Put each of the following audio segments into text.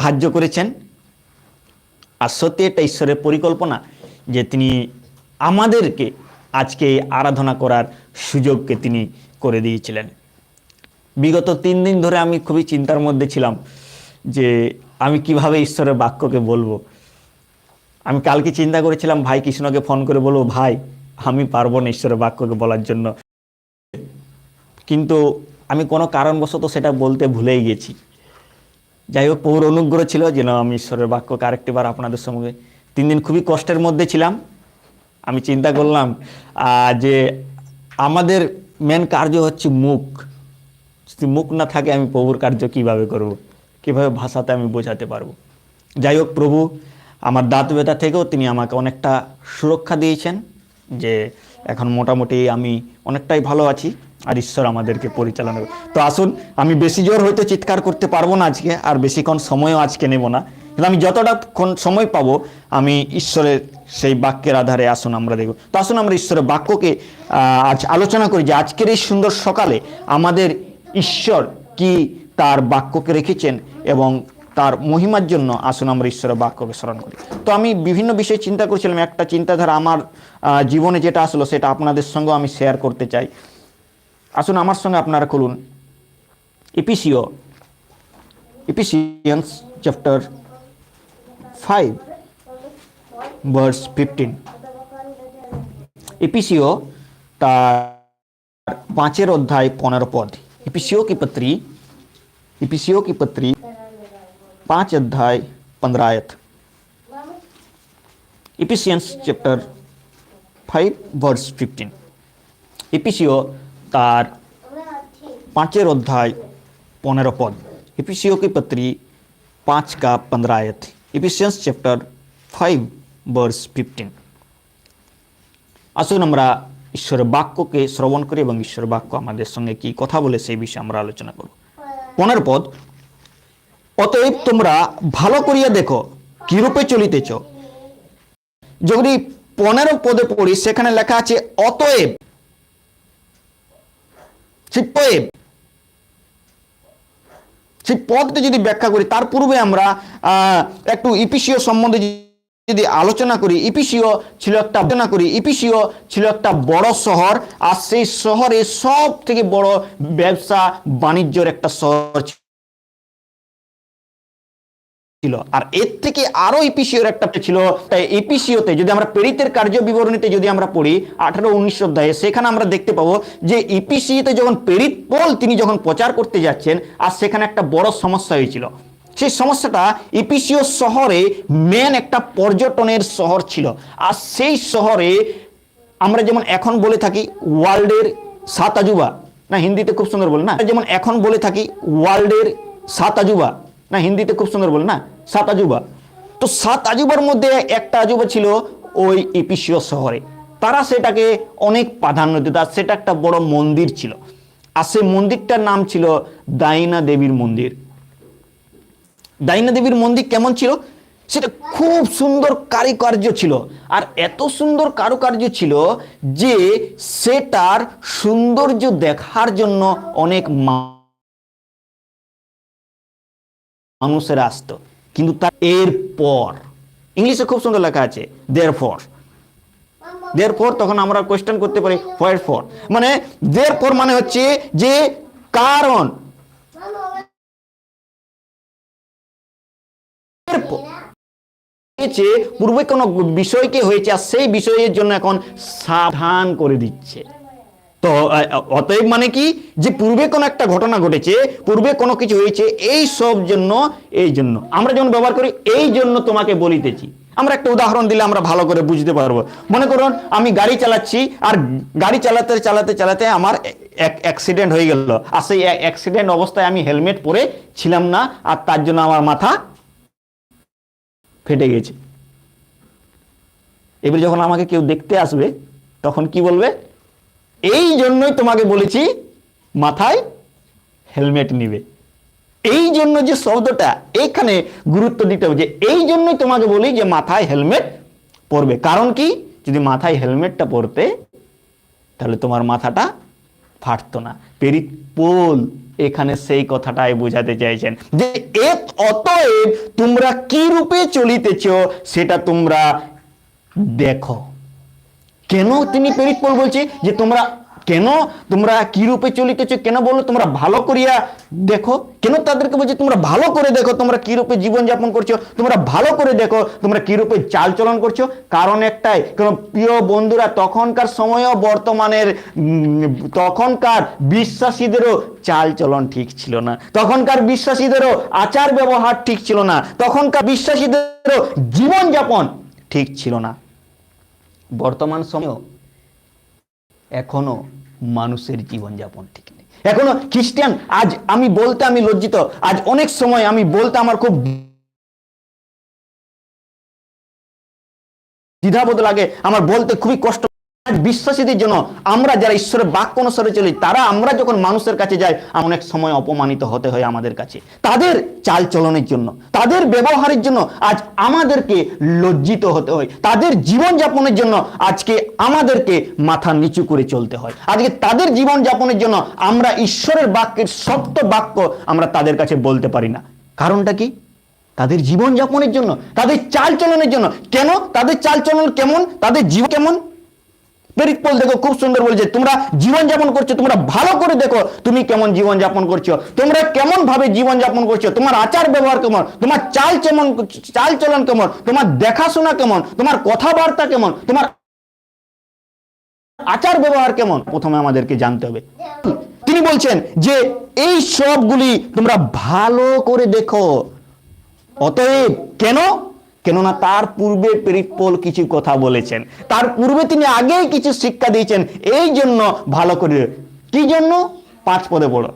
সাহায্য করেছেন। আর সত্যি এটা ঈশ্বরের পরিকল্পনা যে তিনি আমাদেরকে আজকে আরাধনা করার সুযোগকে তিনি করে দিয়েছিলেন। বিগত তিন দিন ধরে আমি খুবই চিন্তার মধ্যে ছিলাম যে আমি কীভাবে ঈশ্বরের বাক্যকে বলব। আমি কালকে চিন্তা করেছিলাম, ভাই, কৃষ্ণকে ফোন করে বলব, ভাই, আমি পারব না ঈশ্বরের বাক্যকে বলার জন্য। কিন্তু আমি কোনো কারণবশত সেটা বলতে ভুলেই গেছি। যাই হোক, পৌর অনুগ্রহ ছিল যেন আমি ঈশ্বরের বাক্যকে আরেকটিবার আপনাদের সঙ্গে। তিন দিন খুবই কষ্টের মধ্যে ছিলাম। আমি চিন্তা করলাম যে আমাদের মেন কার্য হচ্ছে মুখ। যদি মুখ না থাকে, আমি প্রভুর কার্য কীভাবে করব। কীভাবে ভাষাতে আমি বোঝাতে পারব? যাই হোক, প্রভু, আমার দাঁত ব্যথা থেকেও তিনি আমাকে অনেকটা সুরক্ষা দিয়েছেন যে, এখন মোটামুটি আমি অনেকটাই ভালো আছি। আর ঈশ্বর আমাদেরকে পরিচালনা তো আসুন, আমি বেশি জোর হয়তো চিৎকার করতে পারব না আজকে, আর বেশিক্ষণ সময়ও আজকে নেব না। কিন্তু আমি যতটা সময় পাবো, আমি ঈশ্বরের সেই বাক্যের আধারে আসুন আমরা দেখব। তো আসুন আমরা ঈশ্বরের বাক্যকে আজ আলোচনা করি যে আজকের এই সুন্দর সকালে আমাদের ঈশ্বর কি তার বাক্যকে রেখেছেন এবং তার মহিমার জন্য আসুন আমরা ঈশ্বরের বাক্যকে স্মরণ করি। তো আমি বিভিন্ন বিষয়ে চিন্তা করছিলাম, একটা চিন্তাধারা আমার জীবনে যেটা আসলো সেটা আপনাদের সঙ্গেও আমি শেয়ার করতে চাই। আসুন আমার সঙ্গে আপনারা খুলুন ইপিসিও Ephesians chapter five verse fifteen ইপিসিও তার पांचेर अध्याय पंद्रह पद इपिसियो की पत्री इपिसियो की पत्री पांच अध्याय पंद्रह आयत Ephesians chapter five verse fifteen इपिसियो तार पांचेर अध्याय पंद्रह पद इपिसियो की पत्री पाँच का पंद्रह आयत Ephesians chapter five verse fifteen আসুন আমরা ঈশ্বরের বাক্যকে শ্রবণ করি এবং ঈশ্বরের বাক্য আমাদের সঙ্গে কি কথা বলে সেই বিষয়ে আমরা আলোচনা করব পনেরো পদ অতএব তোমরা ভালো করিয়া দেখো কিরূপে চলিতেছ যদি পনেরো পদে পড়ি সেখানে লেখা আছে অতএব চিত্তএব সেই পদটি যদি ব্যাখ্যা করি, তার পূর্বে আমরা একটু ইপিসিও সম্বন্ধে যদি আলোচনা করি, ইপিসিও ছিল একটা, আলোচনা করি, ইপিসিও ছিল একটা বড় শহর, আর সেই শহরে সব থেকে বড় ব্যবসা বাণিজ্যর একটা শহর ছিল। আর এর থেকে আরও ইপিসিওর একটা ছিল, তাই ইপিসিওতে যদি আমরা পেরিতের কার্য বিবরণীতে যদি আমরা পড়ি, আঠারো উনিশ অধ্যায়ে, সেখানে আমরা দেখতে পাবো যে ইপিসিতে যখন পেরিত পোল তিনি যখন প্রচার করতে যাচ্ছেন, আর সেখানে একটা বড় সমস্যা হয়েছিল। সেই সমস্যাটা ইপিসিও শহরে মেন একটা পর্যটনের শহর ছিল। আর সেই শহরে আমরা যেমন এখন বলে থাকি ওয়ার্ল্ডের সাত আজুবা, না হিন্দিতে খুব সুন্দর বলে না, যেমন এখন বলে থাকি ওয়ার্ল্ডের সাত আজুবা না, হিন্দিতে খুব সুন্দর বলে না, সাত আজুবা। তো সাত আজুবার মধ্যে একটা আজুবা ছিল ওই ইপিসিও শহরে। তারা সেটাকে অনেক প্রাধান্য দিত, আর সেটা একটা বড় মন্দির ছিল। আর সেই মন্দিরটার নাম ছিল দাইনা দেবীর মন্দির। দাইনা দেবীর মন্দির কেমন ছিল? সেটা খুব সুন্দর কারুকার্য ছিল। আর এত সুন্দর কারুকার্য ছিল যে সেটার সৌন্দর্য দেখার জন্য অনেক মা- মানুষেরা আসতো। কিন্তু তার এর পর ইংলিশে খুব সুন্দর লেখা আছে দেয়ার ফর দেয়ার ফর তখন আমরা কোয়েশ্চেন করতে পারি হোয়াইট ফর মানে দেয়ার ফর মানে হচ্ছে যে, কারণ। হয়েছে, পূর্বে কোনো বিষয়কে হয়েছে, আর সেই বিষয়ের জন্য এখন সাবধান করে দিচ্ছে। তো অতএব মানে কি? যে পূর্বে কোনো একটা ঘটনা ঘটেছে, পূর্বে কোনো কিছু হয়েছে, এই সব জন্য, এই জন্য। আমরা যেমন ব্যবহার করি, এই জন্য তোমাকে বলিতেছি। আমরা একটা উদাহরণ দিলে আমরা ভালো করে বুঝতে পারব। মনে করুন, আমি গাড়ি চালাচ্ছি, আর গাড়ি চালাতে চালাতে চালাতে আমার এক অ্যাক্সিডেন্ট হয়ে গেল। আর সেই অ্যাক্সিডেন্ট অবস্থায় আমি হেলমেট পরে ছিলাম না, আর তার জন্য আমার মাথা ফেটে গেছে। এবার যখন আমাকে কেউ দেখতে আসবে, তখন কি বলবে? এই জন্যই তোমাকে বলেছি মাথায় হেলমেট নিবে। এই জন্য যে শব্দটা এইখানে গুরুত্ব দিতে হবে যে এই জন্যই তোমাকে বলি যে মাথায় হেলমেট পরবে। কারণ কি? যদি মাথায় হেলমেটটা পরতে, তাহলে তোমার মাথাটা ফাটতো না। পেরিত পোল এখানে সেই কথাটাই বোঝাতে চাইছেন যে, এ অতএব তোমরা কি রূপে চলিতেছ সেটা তোমরা দেখো। কেন তিনি প্রেরিত পল বলছে যে তোমরা কেন তোমরা কি রূপে চলিতেছ? কেন বলল তোমরা ভালো করিয়া দেখো? কেন তাদেরকে বলছে তোমরা ভালো করে দেখো? তোমরা কি রূপে জীবন যাপন করছ? তোমরা ভালো করে দেখো, তোমরা কি রূপে চাল চলন করছ? কারণ একটাই কারণ প্রিয় বন্ধুরা, তখনকার সময়ও বর্তমানের তখনকার বিশ্বাসীদেরও চাল চলন ঠিক ছিল না। তখনকার বিশ্বাসীদেরও আচার ব্যবহার ঠিক ছিল না। তখনকার বিশ্বাসীদেরও জীবনযাপন ঠিক ছিল না। বর্তমান সময়েও এখনও মানুষের জীবনযাপন ঠিক নেই। এখনও খ্রিস্টান, আজ আমি বলতে আমি লজ্জিত, আজ অনেক সময় আমি বলতে আমার খুব দ্বিধাবোধ লাগে, আমার বলতে খুবই কষ্ট বিশ্বাসীদের জন্য আমরা যারা ঈশ্বরের বাক্য অনুসারে চলি, তারা আমরা যখন মানুষের কাছে যাই অনেক সময় অপমানিত হতে হয় আমাদের কাছে। তাদের চাল চলনের জন্য, তাদের ব্যবহারের জন্য আজ আমাদেরকে লজ্জিত হতে হয়। তাদের জীবন যাপনের জন্য আজকে আমাদেরকে মাথা নিচু করে চলতে হয়। আজকে তাদের জীবন যাপনের জন্য আমরা ঈশ্বরের বাক্যের সত্য বাক্য আমরা তাদের কাছে বলতে পারি না। কারণটা কি? তাদের জীবন যাপনের জন্য, তাদের চাল চলনের জন্য। কেন? তাদের চাল চলন কেমন? তাদের জীবন কেমন? প্রেরিত পল দেখো, খুব সুন্দর বলছে, তোমরা জীবন যাপন করছ, তোমরা ভালো করে দেখো তুমি কেমন জীবন যাপন করছ, তোমরা কেমন ভাবে জীবন যাপন করছ, তোমার আচার ব্যবহার কেমন, তোমার চাল কেমন চাল চলন কেমন, তোমার দেখাশোনা কেমন, তোমার কথাবার্তা কেমন, তোমার আচার ব্যবহার কেমন? প্রথমে আমাদেরকে জানতে হবে। তিনি বলছেন যে, এই সবগুলি তোমরা ভালো করে দেখো, অতএব কেন কেননা তার পূর্বে প্রেরিতপল কিছু কথা বলেছেন। তার পূর্বে তিনি আগেই কিছু শিক্ষা দিয়েছেন। এই জন্য ভালো করে কি জন্য? পাঁচ পদে পড়ো।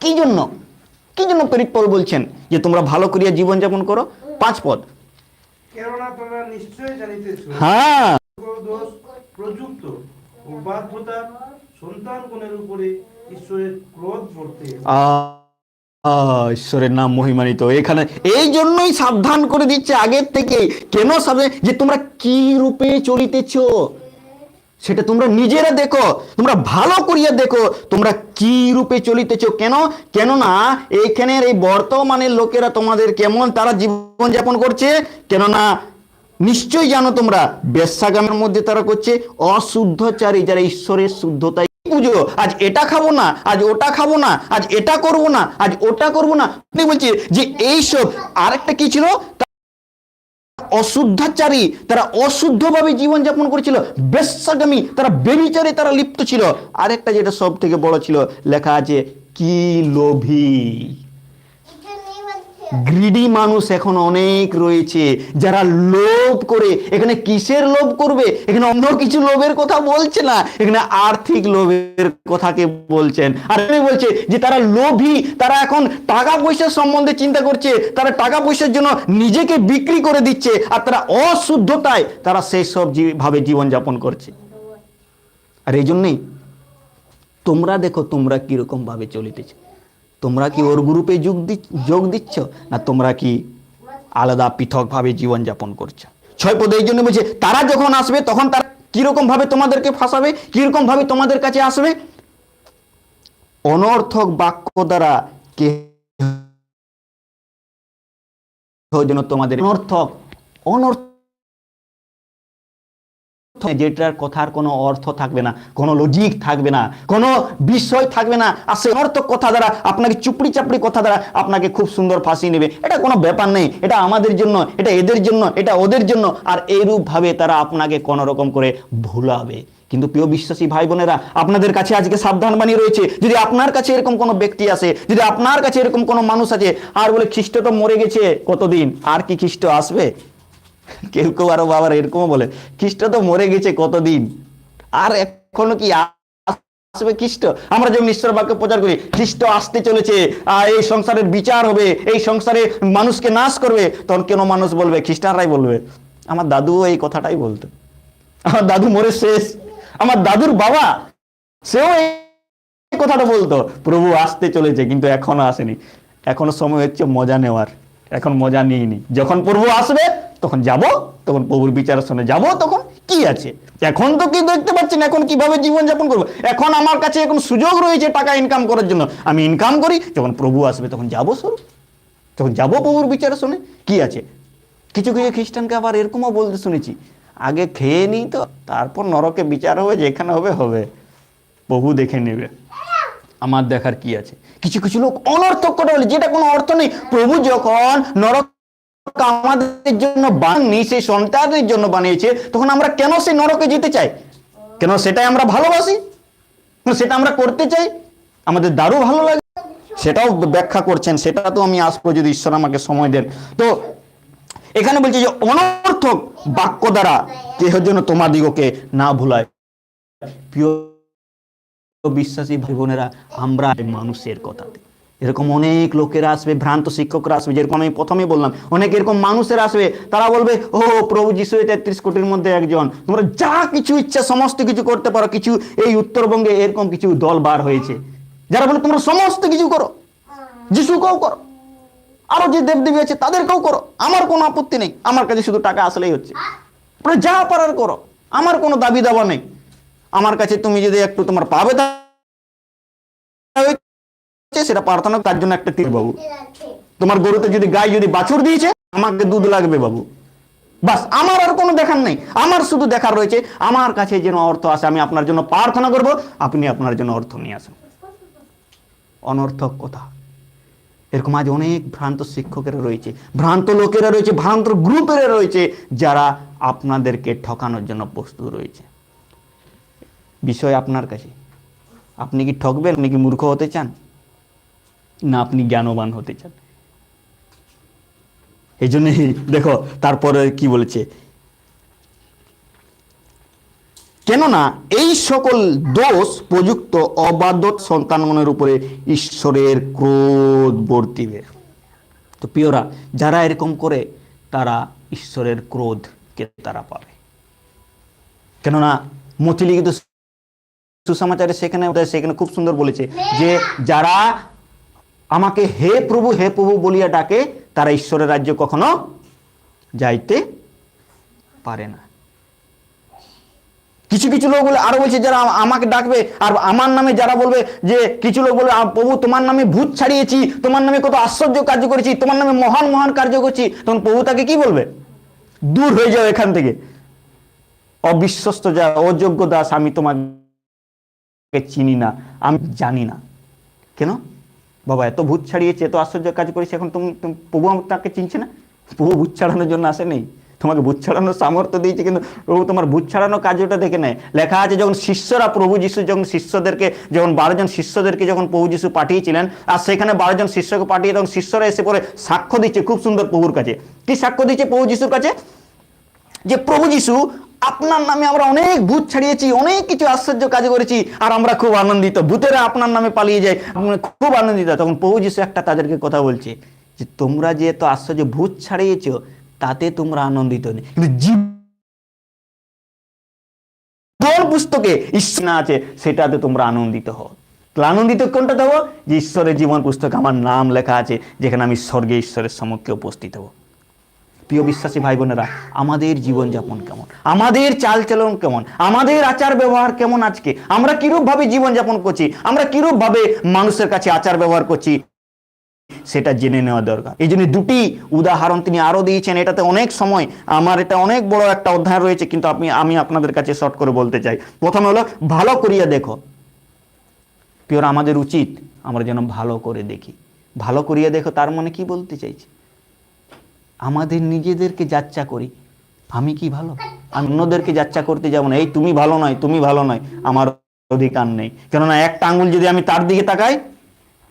কি জন্য? কি জন্য প্রেরিতপল বলছেন যে তোমরা ভালো করিয়া জীবনযাপন করো? পাঁচ পদ। হ্যাঁ। প্রযুক্ত ও বাধ্যতা সন্তানগণের উপরে ঈশ্বরের ক্রোধ পড়তে ঈশ্বরের নাম মহিমানিত এখানে এই জন্যই সাবধান করে দিচ্ছে আগের থেকে। কেন সাবধান যে তোমরা কি রূপে চলিতেছ? সেটা তোমরা নিজেরা দেখো। তোমরা ভালো করিয়া দেখো তোমরা কি রূপে চলিতেছ। কেন? কেননা এইখানের এই বর্তমানের লোকেরা তোমাদের কেমন তারা জীবন যাপন করছে। কেননা নিশ্চয়ই জানো তোমরা, বেশ্যাগামের মধ্যে তারা করছে অশুদ্ধচারী। যারা ঈশ্বরের শুদ্ধতাই পুজো। আজ এটা খাব না, আজ ওটা খাব না, আজ এটা করব না, আজ ওটা করব না। আপনি বলছি যে এইসব আরেকটা কি ছিল? অশুদ্ধাচারী, তারা অশুদ্ধভাবে জীবনযাপন করেছিল। বেশ্যাগামী তারা বেবিচারে তারা লিপ্ত ছিল। আরেকটা যেটা সব থেকে বড় ছিল, লেখা আছে, কি লোভী? গ্রিডি মানুষ এখন অনেক রয়েছে, যারা লোভ করে, এখানে কিসের লোভ করবে? এখানে অন্য কিছু লোভের কথা বলছে না, এখানে আর্থিক লোভের কথাকে বলছেন। আর বলছে যে তারা লোভী, তারা এখন টাকা পয়সার সম্বন্ধে চিন্তা করছে, তারা টাকা পয়সার জন্য নিজেকে বিক্রি করে দিচ্ছে, আর তারা অশুদ্ধতায় তারা সেই সব ভাবে জীবনযাপন করছে। আর এই জন্যই তোমরা দেখো তোমরা কীরকম ভাবে চলিতেছ। তোমরা কি ওর গ্রুপে যোগ যোগ দিচ্ছ? না তোমরা কি আলাদা পৃথকভাবে জীবনযাপন করছ? ছয় পদে এই জন্য বলছে, তারা যখন আসবে, তখন তারা কীরকম ভাবে তোমাদেরকে ফাঁসাবে, কীরকম ভাবে তোমাদের কাছে আসবে? অনর্থক বাক্য দ্বারা কে যেন তোমাদের অনর্থক অনর্থ যেটার কথার কোনো অর্থ থাকবে না, কোনো লজিক থাকবে না, কোনো বিষয় থাকবে না, আর সেই অর্থক কথা দ্বারা, আপনাকে চুপড়ি চাপড়ি কথা দ্বারা আপনাকে খুব সুন্দর ফাঁসিয়ে নেবে। এটা কোনো ব্যাপার নেই, এটা আমাদের জন্য, এটা এদের জন্য, এটা ওদের জন্য, আর এইরূপ ভাবে তারা আপনাকে কোনো রকম করে ভুলাবে। কিন্তু প্রিয় বিশ্বাসী ভাই বোনেরা আপনাদের কাছে আজকে সাবধান বানিয়ে রয়েছে, যদি আপনার কাছে এরকম কোনো ব্যক্তি আসে, যদি আপনার কাছে এরকম কোনো মানুষ আছে, আর বলে খ্রিস্ট তো মরে গেছে, কতদিন? আর কি খ্রিস্ট আসবে? কেউ কেউ আরও বাবার এরকমও বলে খ্রিস্ট তো মরে গেছে কতদিন? আর এখনও কি আসবে খ্রিস্ট আমরা যেমন ঈশ্বর বাক্য প্রচার করি খ্রিস্ট আসতে চলেছে এই সংসারের বিচার হবে, এই সংসারে মানুষকে নাশ করবে। তখন কেন মানুষ বলবে? খ্রিস্টানরাই বলবে, আমার দাদুও এই কথাটাই বলতো। আমার দাদু মরে শেষ। আমার দাদুর বাবা, সেও এই কথাটা বলতো, প্রভু আসতে চলেছে, কিন্তু এখনও আসেনি। এখনও সময় হচ্ছে মজা নেওয়ার। এখন মজা নিইনি। যখন প্রভু আসবে তখন যাব, তখন প্রভুর বিচারের সামনে যাব, তখন কি আছে? এখন তো কি দেখতে পাচ্ছেন? এখন কীভাবে জীবনযাপন করব? এখন আমার কাছে এখন সুযোগ রয়েছে টাকা ইনকাম করার জন্য। আমি ইনকাম করি, যখন প্রভু আসবে তখন যাব স্বরূপ। তখন যাব প্রভুর বিচারে শুনে কি আছে? কিছু কিছু খ্রিস্টানকে আবার এরকমও বলতে শুনেছি, আগে খেয়ে নিই তো, তারপর নরকে বিচার হবে, যেখানে হবে হবে। প্রভু দেখে নেবে। আমার দেখার কি আছে? কিছু কিছু লোক অনর্থক কথা বলে, যেটা কোনো অর্থ নেই। প্রভু যখন নরক আমাদের জন্য বানাননি, সেই সন্তানের জন্য বানিয়েছে, তখন আমরা কেন সেই নরকে যেতে চাই? কেন সেটাই আমরা ভালোবাসি? সেটা আমরা করতে চাই? আমাদের দারু ভালো লাগে। সেটাও ব্যাখ্যা করছেন, সেটা তো আমি আসব যদি ঈশ্বর আমাকে সময় দেন। তো এখানে বলছে যে অনর্থক বাক্য দ্বারা কেহ যেন তোমাদিগকে না ভুলায়। প্রিয় বিশ্বাসী ভাই বোনেরা, আমরা মানুষের কথাতে। এরকম অনেক লোকেরা আসবে, ভ্রান্ত শিক্ষকরা আসবে, যেরকম আমি প্রথমে বললাম, অনেক এরকম মানুষের আসবে, তারা বলবে, ও, প্রভু যিশু তেত্রিশ কোটির মধ্যে একজন। তোমরা যা কিছু ইচ্ছা, সমস্ত কিছু করতে পারো। কিছু এই উত্তরবঙ্গে এরকম কিছু দল বার হয়েছে। যারা বলে, তোমরা সমস্ত কিছু করো। যিশুকেও করো। আরও যে দেবদেবী আছে, তাদেরকেও করো। আমার কোনো আপত্তি নেই। আমার কাছে শুধু টাকা আসলেই হচ্ছে। যা পারার করো। আমার কোনো দাবি দাবা নেই। আমার কাছে তুমি যদি একটু তোমার পাবে তা সেটা প্রার্থনা, তার জন্য একটা তীর বাবু। তোমার গরুতে যদি গাই যদি বাছুর দিয়েছে, আমাকে দুধ লাগবে বাবু। বাস, আমার আর কোনো দেখার নেই। আমার শুধু দেখার রয়েছে, আমার কাছে যেন অর্থ আসে, আমি আপনার জন্য প্রার্থনা করব, আপনি আপনার জন্য অর্থ নিয়ে আসুন। অনর্থক কথা। এরকম আজ অনেক ভ্রান্ত শিক্ষকেরা রয়েছে, ভ্রান্ত লোকেরা রয়েছে, ভ্রান্ত গ্রুপেরা রয়েছে, যারা আপনাদেরকে ঠকানোর জন্য প্রস্তুত রয়েছে। বিষয় আপনার কাছে। আপনি কি ঠকবেন? আপনি কি মূর্খ হতে চান? না আপনি জ্ঞানবান হতে চান। এই জন্যই দেখো, তারপরে কি বলেছে? কেননা এই সকল দোষ প্রযুক্ত অবাধ্য সন্তান মনের উপরে ঈশ্বরের ক্রোধ বর্তিবে। তো প্রিয়রা, যারা এরকম করে, তারা ঈশ্বরের ক্রোধকে তারা পাবে। কেননা মতিলিখিত সুসমাচারে সেখানে সেখানে খুব সুন্দর বলেছে যে, যারা আমাকে হে প্রভু হে প্রভু বলিয়া ডাকে, তারা ঈশ্বরের রাজ্য কখনো যাইতে পারে না। কিছু কিছু লোক বলে, আরও বলছে, যারা আমাকে ডাকবে, আর আমার নামে যারা বলবে যে, কিছু লোক বলবে প্রভু, তোমার নামে ভূত ছাড়িয়েছি, তোমার নামে কত আশ্চর্য কার্য করেছি, তোমার নামে মহান মহান কার্য করছি। তখন প্রভু তাকে কি বলবে? দূর হয়ে যাও এখান থেকে। অবিশ্বস্ত যা, অযোগ্য দাস, আমি তোমাকে চিনি না, আমি জানি না। কেন? বাবা, এত ভূত ছাড়িয়েছে, এত আশ্চর্য কাজ করেছে, এখন তুমি তুমি, প্রভু তাকে চিনছে না? প্রভু ভূত ছাড়ানোর জন্য আসে নেই। তোমাকে ভূত ছাড়ানোর সামর্থ্য দিয়েছে, কিন্তু প্রভু তোমার ভূত ছাড়ানোর কার্যটা দেখে নেয়। লেখা আছে, যখন শিষ্যরা প্রভু যিশু, যখন শিষ্যদেরকে, যখন বারোজন শিষ্যদেরকে যখন প্রভু যিশু পাঠিয়েছিলেন, আর সেখানে বারোজন শিষ্যকে পাঠিয়ে তখন শিষ্যরা এসে পরে সাক্ষ্য দিচ্ছে, খুব সুন্দর প্রভুর কাছে। কি সাক্ষ্য দিচ্ছে প্রভু যিশুর কাছে? যে প্রভু যিশু আপনার নামে আমরা অনেক ভূত ছাড়িয়েছি, অনেক কিছু আশ্চর্য কাজ করেছি, আর আমরা খুব আনন্দিত। ভূতেরা আপনার নামে পালিয়ে যায় খুব আনন্দিত। তখন যিশু একটা তাদেরকে কথা বলছে যে, তোমরা যে এত আশ্চর্য ভূত ছাড়িয়েছো, তাতে তোমরা আনন্দিত নেই। কিন্তু জীবন পুস্তকে ঈশ্বর না আছে, সেটাতে তোমরা আনন্দিত হও। আনন্দিত কোনটা দেবো যে ঈশ্বরের জীবন পুস্তকে আমার নাম লেখা আছে, যেখানে আমি স্বর্গে ঈশ্বরের সম্মুখে উপস্থিত হব। প্রিয় বিশ্বাসী ভাই বোনেরা আমাদের জীবনযাপন কেমন? আমাদের চালচলন কেমন? আমাদের আচার ব্যবহার কেমন আজকে? আমরা কিরূপ ভাবে জীবনযাপন করছি? আমরা কিরূপ ভাবে মানুষের কাছে আচার ব্যবহার করছি? সেটা জেনে নেওয়া দরকার। এই জন্য দুটি উদাহরণ তিনি আরও দিয়েছেন। এটাতে অনেক সময়, আমার এটা অনেক বড় একটা অধ্যায় রয়েছে, কিন্তু আপনি, আমি আপনাদের কাছে শর্ট করে বলতে চাই। প্রথমে হলো, ভালো করিয়া দেখো। পিওর আমাদের উচিত আমরা যেন ভালো করে দেখি। ভালো করিয়া দেখো, তার মানে কি বলতে চাইছি? আমাদের নিজেদেরকে যাচ্চা করি। আমি কি ভালো? আমি অন্যদেরকে যাচ্চা করতে যাব না। এই তুমি ভালো নয়, তুমি ভালো নয়, আমার অধিকার নেই। কেননা একটা আঙ্গুল যদি আমি তার দিকে তাকাই,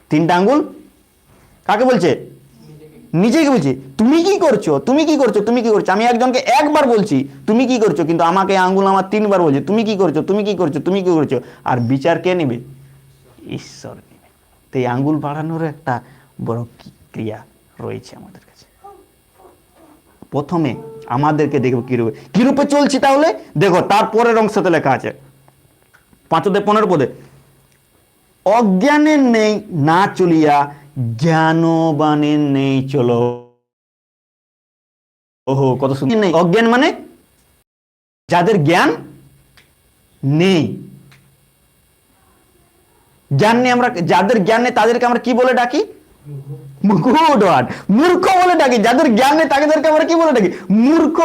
তিনটা আঙ্গুল? কাকে বলছে? নিজেকে বলছি। তুমি কি করছ? তুমি কি করছ? তুমি কি করছ? আমি একজনকে একবার বলছি, তুমি কি করছ? কিন্তু আমাকে আঙ্গুল আমার তিনবার বলছে, তুমি কি করছ? তুমি কি করছ? তুমি কি করছ? আর বিচার কে নেবে? ঈশ্বর নেবে। তো এই আঙ্গুল বাড়ানোর একটা বড় ক্রিয়া রয়েছে আমাদের। প্রথমে আমাদেরকে দেখব কিরূপে কিরূপে চলছি তাহলে? দেখো তারপরের অংশতে লেখা আছে। পাঁচতে পনেরো পদে অজ্ঞানের নেই, না চলিয়া জ্ঞানবানের নেই, চলো। ওহো, কত সুন্দর। নেই, অজ্ঞান মানে? যাদের জ্ঞান নেই। জ্ঞান নেই আমরা যাদের জ্ঞান নেই, তাদেরকে আমরা কি বলে ডাকি? গুড মূর্খ বলে ডাকি। যাদের জ্ঞান নেই, তাদেরকে আমরা কি বলে ডাকি? মূর্খ।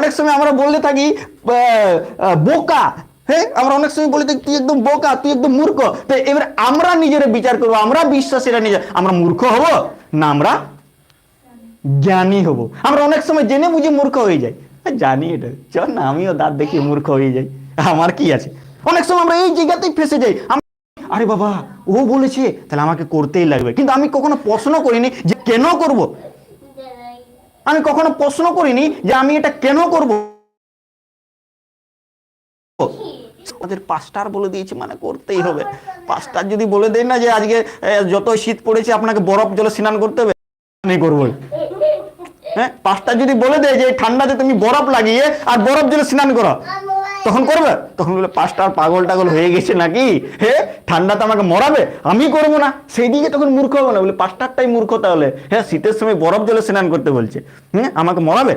অনেক সময় আমরা বলতে থাকি বোকা। হ্যাঁ আমরা অনেক সময় বলে তুই একদম বোকা, তুই একদম মূর্খ। তো এবার আমরা নিজেরা বিচার করব, আমরা বিশ্বাসীরা নিজে, আমরা মূর্খ হব না আমরা জ্ঞানী হব? আমরা অনেক সময় জেনে বুঝে মূর্খ হয়ে যাই। জানি এটা। চল না, আমিও দাঁত দেখি মূর্খ হয়ে যাই। আমার কি আছে? অনেক সময় আমরা এই জায়গাতেই ফেসে যাই। আরে বাবা, ও বলেছে, তাহলে আমাকে করতেই লাগবে। কিন্তু আমি কখনো প্রশ্ন করিনি যে কেন করব। আমি কখনো প্রশ্ন করিনি যে আমি এটা কেন করব। আমাদের পাস্টার বলে দিয়েছে মানে করতেই হবে। পাস্টার যদি বলে দেয় না যে আজকে যত শীত পড়েছে, আপনাকে বরফ জলে স্নান করতে হবে, আমি করব। হ্যাঁ পাস্টার যদি বলে দেয় যে ঠান্ডাতে তুমি বরফ লাগিয়ে আর বরফ জলে স্নান করো। তখন করবে? তখন বলে পাস্টার পাগল টাগল হয়ে গেছে নাকি? হে ঠান্ডাতে আমাকে মরাবে আমি করব না। সেই দিকে তখন মূর্খ হবে না বলে পাস্টারটাই মূর্খ তাহলে। হ্যাঁ শীতের সময় বরফ জলে স্নান করতে বলছে। হ্যাঁ আমাকে মরাবে?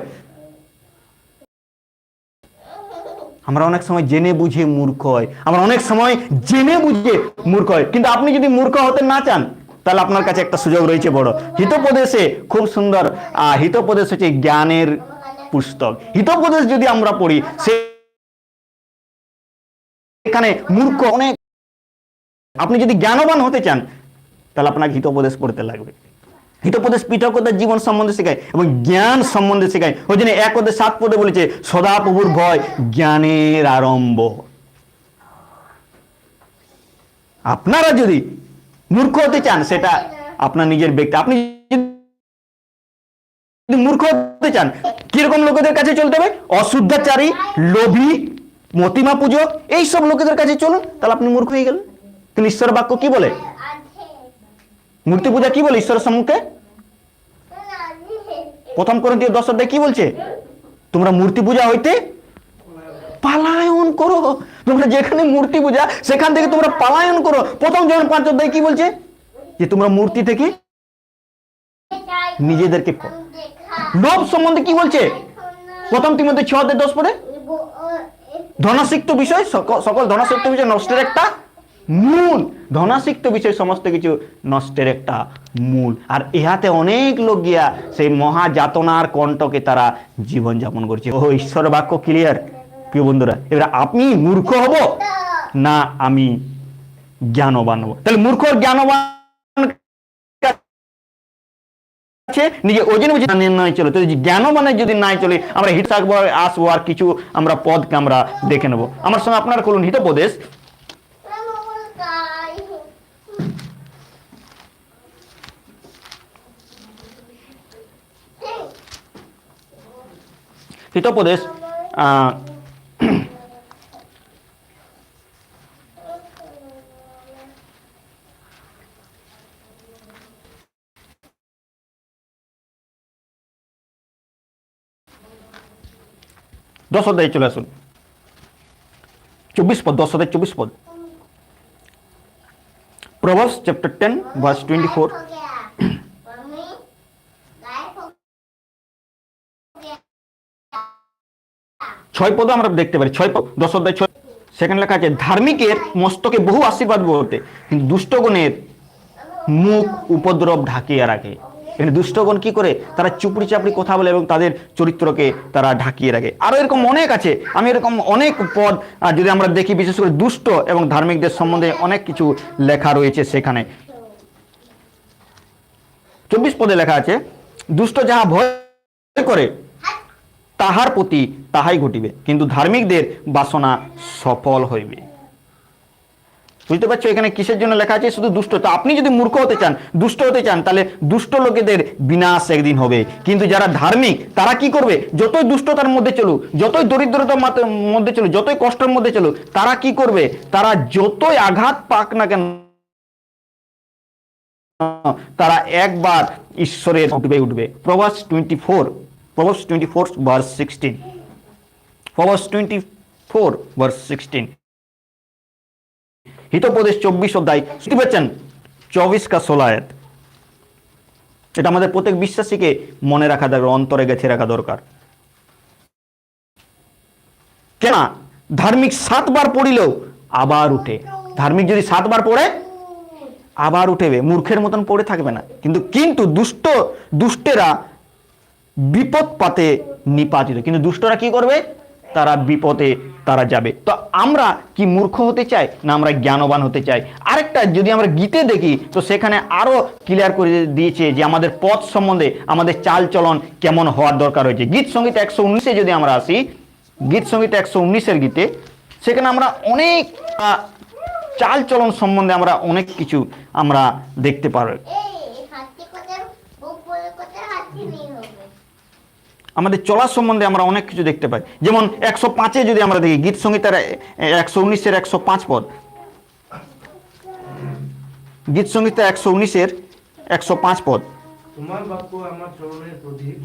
আমরা অনেক সময় জেনে বুঝে মূর্খ হয়। আমরা অনেক সময় জেনে বুঝে মূর্খ হয়। কিন্তু আপনি যদি মূর্খ হতে না চান তাহলে আপনার কাছে একটা সুযোগ রয়েছে বড়। হিতোপদেশে খুব সুন্দর আহ, হিতোপদেশ হচ্ছে জ্ঞানের পুস্তক। হিতোপদেশ যদি আমরা পড়ি সে এখানে মূর্খ অনেক। আপনি যদি জ্ঞানবান হতে চান, তাহলে আপনাকে হিতোপদেশ পড়তে লাগবে। হিতোপদেশ পৃথকতার জীবন সম্বন্ধে শেখায় এবং জ্ঞান সম্বন্ধে শেখায়। ওই জন্য এক অধ্যায় সাত পদে বলেছে, সদা প্রভুর ভয়, জ্ঞানের আরম্ভ। আপনারা যদি মূর্খ হতে চান, সেটা আপনার নিজের ব্যক্তি। আপনি মূর্খ হতে চান, কীরকম লোকেদের কাছে চলতে হবে? অশুদ্ধাচারী, লোভী মতিমা পুজো এইসব লোকেদের কাছে চলুন তাহলে আপনি মূর্খ হয়ে গেলেন। কিন্তু ঈশ্বর বাক্য কি বলে? মূর্তি পূজা কি বলে ঈশ্বরের সম্মুখে? প্রথম করে দিয়ে দশ অধ্যায় কি বলছে? তোমরা মূর্তি পূজা হইতে পালায়ন করো। তোমরা যেখানে মূর্তি পূজা সেখান থেকে তোমরা পালায়ন করো। প্রথম যখন পাঁচ অধ্যায় কি বলছে? যে তোমরা মূর্তি থেকে নিজেদেরকে। লোভ সম্বন্ধে কি বলছে? প্রথম তিমধ্যে ছ অধ্যায় দশ পরে ধনাসিক্ত বিষয়, সকল ধনাসিক্ত বিষয় নষ্টের একটা মূল। ধনাসিক্ত বিষয় সমস্ত কিছু নষ্টের একটা মূল। আর ইহাতে অনেক লোক গিয়া সেই মহা যাতনার কণ্ঠকে তারা জীবন যাপন করছে। ও ঈশ্বর বাক্য ক্লিয়ার প্রিয় বন্ধুরা, এবার আপনি মূর্খ হব না আমি জ্ঞানবান হব। তাহলে মূর্খ জ্ঞানবান আছে, নিজে ওজন বুঝে নির্ণয় চলে। তো জ্ঞান মানে যদি নাই চলে, আমরা হিট থাকব আসব আর কিছু আমরা পদকে আমরা দেখে নেব। আমার সঙ্গে আপনার করুন হিতোপদেশ। হিতোপদেশ দশ অধ্যায়ে চলে আসুন। চব্বিশ পদ দশ অধ্যায় চব্বিশ পদ। Proverbs chapter ten verse twenty four ছয় পদ আমরা দেখতে পারি। ছয় পদ দশ অধ্যায় ছয়। সেখানে লেখা আছে, ধার্মিকের মস্তকে বহু আশীর্বাদ বলতে, কিন্তু দুষ্টগণের মুখ উপদ্রব ঢাকিয়ে রাখে। এখানে দুষ্টগণ কি করে? তারা চুপড়ি চাপড়ি কথা বলে এবং তাদের চরিত্রকে তারা ঢাকিয়ে রাখে। আরও এরকম অনেক আছে। আমি এরকম অনেক পদ যদি আমরা দেখি, বিশেষ করে দুষ্ট এবং ধার্মিকদের সম্বন্ধে অনেক কিছু লেখা রয়েছে সেখানে। চব্বিশ পদে লেখা আছে, দুষ্ট যাহা ভয় করে, তাহার প্রতি তাহাই ঘটিবে। কিন্তু ধার্মিকদের বাসনা সফল হইবে। বুঝতে পারছ? এখানে কিসের জন্য লেখা আছে? শুধু দুষ্ট। তো আপনি যদি মূর্খ হতে চান, দুষ্ট হতে চান, তাহলে দুষ্ট লোকেদের বিনাশ একদিন হবে। কিন্তু যারা ধার্মিক, তারা কি করবে? যতই দুষ্টতার মধ্যে চলুক, যতই দরিদ্রতার মধ্যে চলুক, যতই কষ্টের মধ্যে চলুক, তারা কি করবে? তারা যতই আঘাত পাক না কেন, তারা একবার ঈশ্বরের উঠবে উঠবে। Proverbs twenty four Proverbs twenty four verse sixteen. Proverbs twenty four verse sixteen. Hitopadesha চব্বিশ অধ্যায় শুনতে পাচ্ছেন চব্বিশ কা সোলায়ত এটা আমাদের প্রত্যেক বিশ্বাসীকে মনে রাখা দরকার, অন্তরে গেছে রাখা দরকার। কেন ধার্মিক সাতবার পড়িলেও আবার উঠে। ধার্মিক যদি সাতবার পড়ে, আবার উঠেবে। মূর্খের মতন পড়ে থাকবে না। কিন্তু কিন্তু দুষ্ট, দুষ্টেরা বিপদ পাতে নিপাতিত। কিন্তু দুষ্টরা কি করবে? তারা বিপদে তারা যাবে। তো আমরা কি মূর্খ হতে চাই না আমরা জ্ঞানবান হতে চাই? আরেকটা যদি আমরা গীতে দেখি, তো সেখানে আরও ক্লিয়ার করে দিয়েছে যে আমাদের পথ সম্বন্ধে আমাদের চাল চলন কেমন হওয়ার দরকার হয়েছে। গীত সংগীত একশো উনিশে যদি আমরা আসি, গীত সংগীত একশো উনিশের গীতে, সেখানে আমরা অনেক চাল চলন সম্বন্ধে আমরা অনেক কিছু আমরা দেখতে পারব এই হাতি কোথায় উপরে কোথায় হাতি নেই হবে আমাদের চলার সম্বন্ধে আমরা অনেক কিছু দেখতে পাই। যেমন একশো পাঁচে যদি আমরা দেখি গীত সঙ্গীতের একশো উনিশের একশো পাঁচ পদ। গীত সঙ্গীতের একশো উনিশের একশো পাঁচ পদ।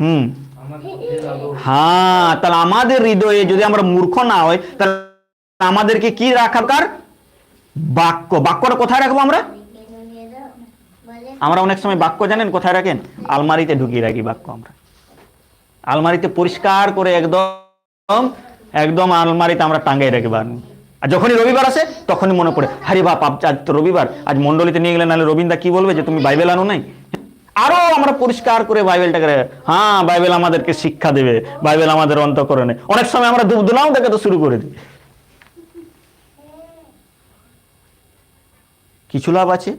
হুম। হ্যাঁ তাহলে আমাদের হৃদয়ে যদি আমরা মূর্খ না হয় তাহলে আমাদেরকে কি রাখা দরকার? বাক্য। বাক্যটা কোথায় রাখব আমরা? আমরা অনেক সময় বাক্য জানেন কোথায় রাখেন? আলমারিতে ঢুকিয়ে রাখি বাক্য আমরা। আলমারিতে পরিষ্কার করে একদম একদম আলমারিতে আমরা টাঙ্গাই রাখি বার আর যখনই রবিবার আসে, তখনই মনে পড়ে হারি বাপ, আজ তো রবিবার, আজ মন্ডলীতে নিয়ে গেলে নাহলে রবীন্দ্র কি বলবে যে তুমি বাইবেল আনো নাই? আরও আমরা পরিষ্কার করে বাইবেলটাকে হ্যাঁ বাইবেল আমাদেরকে শিক্ষা দেবে, বাইবেল আমাদের অন্তকরণে। অনেক সময় আমরা দুধ দুলাও দেখে তো শুরু করে দিই। কিছু লাভ আছে?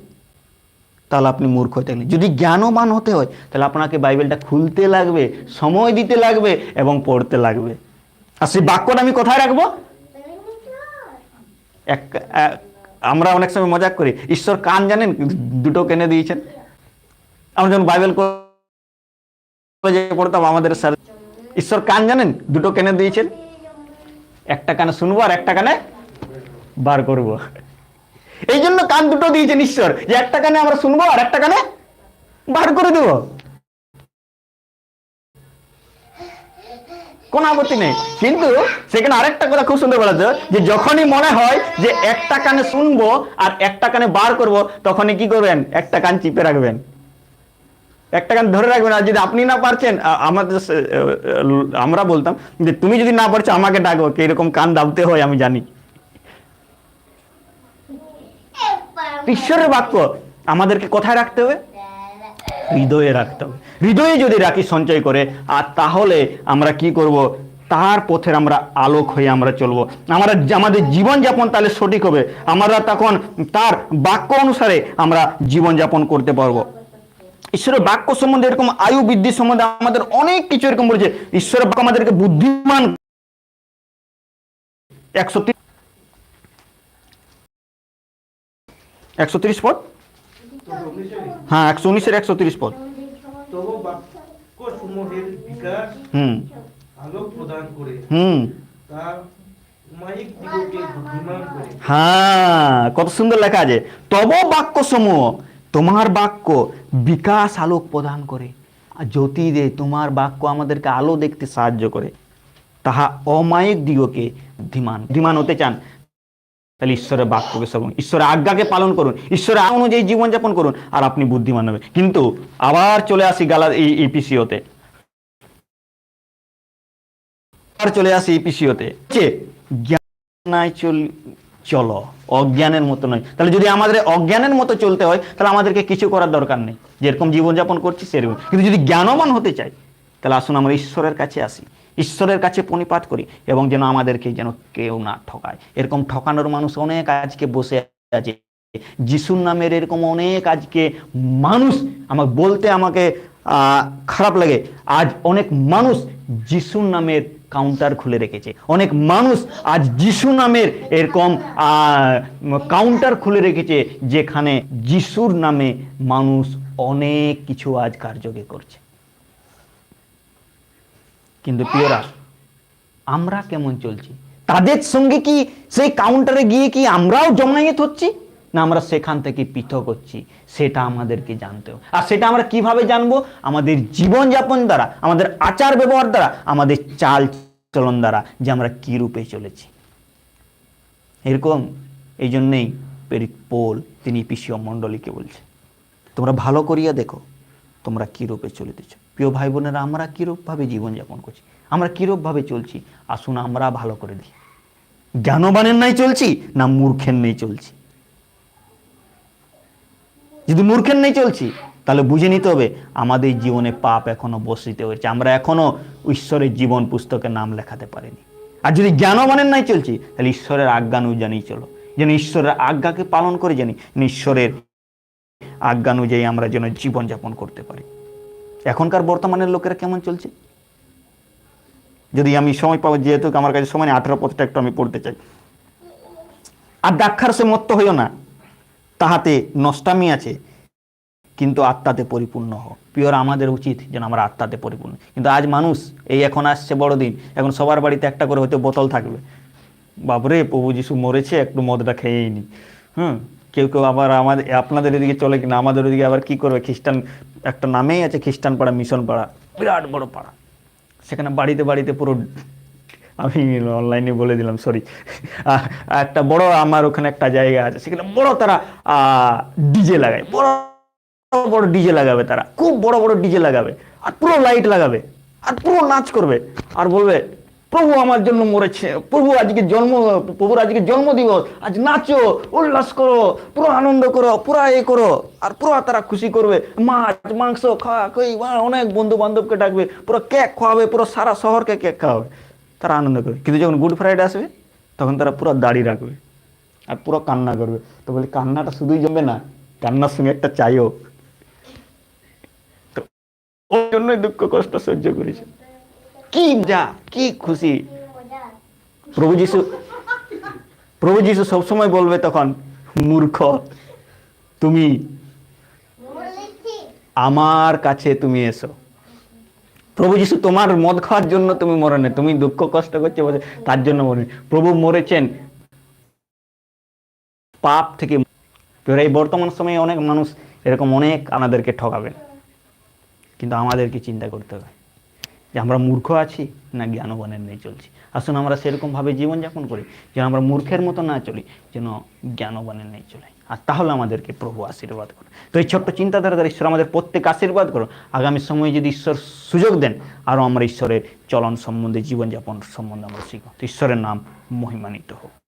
তাহলে আপনি মূর্খ হতে গেলেন যদি জ্ঞানবান হতে হয়, তাহলে আপনাকে বাইবেলটা খুলতে লাগবে, সময় দিতে লাগবে এবং পড়তে লাগবে। আর সেই বাক্যটা আমি কোথায় রাখব? এক আমরা অনেক সময় মজাক করি, ঈশ্বর কান জানেন দুটো কেনে দিয়েছেন। আমরা যখন বাইবেল পড়তাম, আমাদের স্যার ঈশ্বর কান জানেন, দুটো কেনে দিয়েছেন। একটা কানে শুনব আর একটা কানে বার করব। এই জন্য কান দুটো দিয়েছেন ঈশ্বর যে একটা কানে আমরা শুনব আর একটা কানে বার করে দেব। কোন আপত্তি নেই। কিন্তু সেখানে আরেকটা কথা খুব সুন্দর বলেছে, যে যখনই মনে হয় যে একটা কানে শুনব আর একটা কানে বার করব, তখনই কি করবেন? একটা কান চিপে রাখবেন। একটা কান ধরে রাখবেন। আর যদি আপনি না পারছেন আমাদের আমরা বলতাম যে, তুমি যদি না পারছ, আমাকে ডাকো এরকম কান দাবতে হয়, আমি জানি। ঈশ্বরের বাক্য আমাদেরকে কোথায় রাখতে হবে? হৃদয়ে রাখতে হবে। হৃদয়ে যদি রাখি, সঞ্চয় করে, আর তাহলে আমরা কি করব? তার পথের আমরা আলোক হয়ে আমরা চলবো। আমরা আমাদের জীবনযাপন তাহলে সঠিক হবে। আমরা তখন তার বাক্য অনুসারে আমরা জীবনযাপন করতে পারব। ঈশ্বরের বাক্য সম্বন্ধে এরকম আয়ু বৃদ্ধি সম্বন্ধে আমাদের অনেক কিছু এরকম বলেছে। ঈশ্বরের বাক্য আমাদেরকে বুদ্ধিমান একশো একশো তিরিশ পদ? হ্যাঁ একশো উনিশের একশো তিরিশ পদ। হুম। হুম। হ্যাঁ কত সুন্দর লেখা আছে। তব বাক্য সমূহ তোমার বাক্য বিকাশ আলোক প্রদান করে। আর জ্যোতি দে তোমার বাক্য আমাদেরকে আলো দেখতে সাহায্য করে। তাহা অমায়িক দিগকে বুদ্ধিমান বুদ্ধিমান হতে চান। তাহলে ঈশ্বরের বাক্যকে শ্রবণ, ঈশ্বরের আজ্ঞাকে পালন করুন, ঈশ্বরের অনুযায়ী জীবনযাপন করুন, আর আপনি বুদ্ধিমান হবে কিন্তু আবার চলে আসি গালা ইপিসিওতে আবার চলে আসি ইপিসিওতে জ্ঞান চল, চলো, অজ্ঞানের মতো নয়। তাহলে যদি আমাদের অজ্ঞানের মতো চলতে হয়, তাহলে আমাদেরকে কিছু করার দরকার নেই। যেরকম জীবনযাপন করছি, সেরকম। কিন্তু যদি জ্ঞানবান হতে চাই, তাহলে আসুন আমরা ঈশ্বরের কাছে আসি। ঈশ্বরের কাছে পণিপাত করি এবং যেন আমাদেরকে যেন কেউ না ঠকায়। এরকম ঠকানোর মানুষ অনেক আজকে বসে আছে। যিশুর নামের এরকম অনেক আজকে মানুষ আমাকে বলতে আমাকে খারাপ লাগে। আজ অনেক মানুষ যিশুর নামের কাউন্টার খুলে রেখেছে। অনেক মানুষ আজ যিশু নামের এরকম কাউন্টার খুলে রেখেছে, যেখানে যিশুর নামে মানুষ অনেক কিছু আজ কার্যকে করছে। কিন্তু প্রিয়রা, আমরা কেমন চলছি? তাদের সঙ্গে কি সেই কাউন্টারে গিয়ে কি আমরাও জমায়েত হচ্ছি? না আমরা সেখান থেকে পৃথক হচ্ছি? সেটা আমাদেরকে জানতে হবে। আর সেটা আমরা কীভাবে জানব? আমাদের জীবনযাপন দ্বারা, আমাদের আচার ব্যবহার দ্বারা, আমাদের চাল চলন দ্বারা যে আমরা কী রূপে চলেছি। এরকম এই জন্যেই পেরিত পোল, তিনি পিসিও মণ্ডলীকে বলছে তোমরা ভালো করিয়া দেখো, তোমরা কী রূপে চলিতেছ? প্রিয় ভাই বোনেরা আমরা কীরূপভাবে জীবনযাপন করছি? আমরা কীরূপভাবে চলছি? আসুন আমরা ভালো করে দিই জ্ঞানবানের নাই চলছি, না মূর্খের নেই চলছি। যদি মূর্খের নেই চলছি, তাহলে বুঝে নিতে হবে, আমাদের জীবনে পাপ এখনও বসিত হয়েছে। আমরা এখনও ঈশ্বরের জীবন পুস্তকে নাম লেখাতে পারিনি। আর যদি জ্ঞানবানের নাই চলছি, তাহলে ঈশ্বরের আজ্ঞানুযায়ী চলো। যেন ঈশ্বরের আজ্ঞাকে পালন করে জানি ঈশ্বরের আজ্ঞানুযায়ী আমরা যেন জীবনযাপন করতে পারি। এখনকার বর্তমানের লোকেরা কেমন চলছে? যদি আমি সময় পাবো, যেহেতু আমার কাছে সময় আঠারো পথটা একটু আমি পড়তে চাই। আর দাক্ষার সে মত্ত হইও না। তাহাতে নষ্টামি আছে, কিন্তু আত্মাতে পরিপূর্ণ হোক পিওর আমাদের উচিত যেন আমরা আত্মাতে পরিপূর্ণ। কিন্তু আজ মানুষ, এই এখন আসছে বড়দিন, এখন সবার বাড়িতে একটা করে হয়তো বোতল থাকবে। বাবরে প্রভু যিশু মরেছে, একটু মদটা খেয়েই নি। হুম? কেউ কেউ আবার আমাদের, আপনাদের এদিকে চলে কিনা, আমাদের ওদিকে আবার কি করবে? খ্রিস্টান, একটা নামেই আছে খ্রিস্টান পাড়া মিশন পাড়া বিরাট বড় পাড়া। সেখানে বাড়িতে বাড়িতে পুরো, আমি অনলাইনে বলে দিলাম সরি একটা বড় আমার ওখানে একটা জায়গা আছে, সেখানে বড় তারা ডিজে লাগায়। বড় বড় ডিজে লাগাবে তারা। খুব বড় বড় ডিজে লাগাবে। আর পুরো লাইট লাগাবে। আর পুরো নাচ করবে। আর বলবে প্রভু আমার জন্য মরেছে। প্রভু আজকে জন্ম, প্রভুর আজকে জন্মদিবস। আজ নাচো, উল্লাস করো, পুরো আনন্দ করো, পুরা এ করো, আর পুরো তারা খুশি করবে। মাছ, মাংস খাওয়া কই অনেক বন্ধু বান্ধবকে ডাকবে। পুরো কেক খাওয়াবে পুরো সারা শহরকে কেক খাওয়াবে। তারা আনন্দ করবে। কিন্তু যখন গুড ফ্রাইডে আসবে, তখন তারা পুরো দাড়ি রাখবে আর পুরো কান্না করবে। তো বলি, কান্নাটা শুধুই জমবে না, কান্নার সঙ্গে একটা চাইও ওর জন্যই দুঃখ, কষ্ট সহ্য করেছে। কি যা, কি খুশি? প্রভু যিশু প্রভু যিশু সবসময় বলবে তখন, মূর্খ, তুমি আমার কাছে তুমি এসো। প্রভু যিশু, তোমার মদ খাওয়ার জন্য তুমি মরে না, তুমি দুঃখ কষ্ট করছে তার জন্য মরে প্রভু মরেছেন। পাপ থেকে এই বর্তমান সময়ে অনেক মানুষ এরকম অনেক আমাদেরকে ঠকাবেন। কিন্তু আমাদেরকে চিন্তা করতে হবে। যে আমরা মূর্খ আছি না জ্ঞানবানের নেই চলছি। আসুন আমরা সেরকমভাবে জীবনযাপন করি, যেন আমরা মূর্খের মতো না চলি, যেন জ্ঞানবানের নেই চলে। আর তাহলে আমাদেরকে প্রভু আশীর্বাদ করো তো এই ছোট্ট চিন্তাধারা দ্বারা ঈশ্বর আমাদের প্রত্যেক আশীর্বাদ করো আগামী সময়ে যদি ঈশ্বর সুযোগ দেন, আরও আমরা ঈশ্বরের চলন সম্বন্ধে, জীবনযাপন সম্বন্ধে আমরা শিখব। তো ঈশ্বরের নাম মহিমানিত হোক।